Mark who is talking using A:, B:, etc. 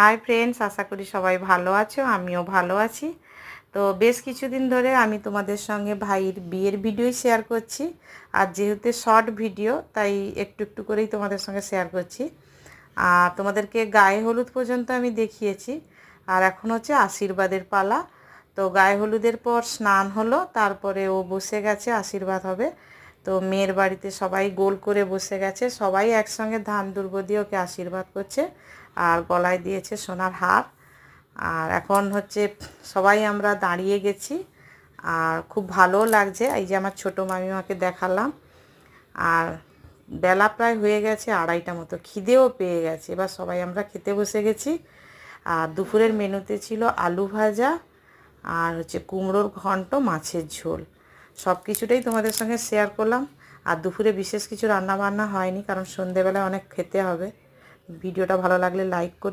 A: Hi friends আশা করি সবাই ভালো আছো, আমিও ভালো আছি। তো বেশ কিছুদিন ধরে আমি তোমাদের সঙ্গে ভাইয়ের বিয়ের ভিডিওই শেয়ার করছি। আর যেহেতু শর্ট ভিডিও তাই একটু একটু করেই তোমাদের সঙ্গে শেয়ার করছি। আর তোমাদেরকে গায়ে হলুদ পর্যন্ত আমি দেখিয়েছি। আর এখন হচ্ছে আশীর্বাদের পালা। তো গায়ে হলুদের পর স্নান হলো, তারপরে ও বসে গেছে, আশীর্বাদ হবে। তো মেয়ের বাড়িতে সবাই গোল করে বসে গেছে, সবাই একসঙ্গে ধান দুর্গ দিয়ে ওকে আশীর্বাদ করছে আর গলায় দিয়েছে সোনার হার। আর এখন হচ্ছে সবাই আমরা দাঁড়িয়ে গেছি আর খুব ভালো লাগছে, এই যে আমার ছোটো মামিমাকে দেখালাম। আর বেলা প্রায় হয়ে গেছে আড়াইটা মতো, খিদেও পেয়ে গেছে। এবার সবাই আমরা খেতে বসে গেছি। আর দুপুরের মেনুতে ছিল আলু ভাজা আর হচ্ছে কুমড়োর ঘন্ট, মাছের ঝোল। সব কিছুটাই তোমাদের সঙ্গে শেয়ার করলাম। আর দুপুরে বিশেষ কিছু রান্না বান্না হয়নি, কারণ সন্ধেবেলায় অনেক খেতে হবে। ভিডিওটা ভালো লাগলে লাইক করে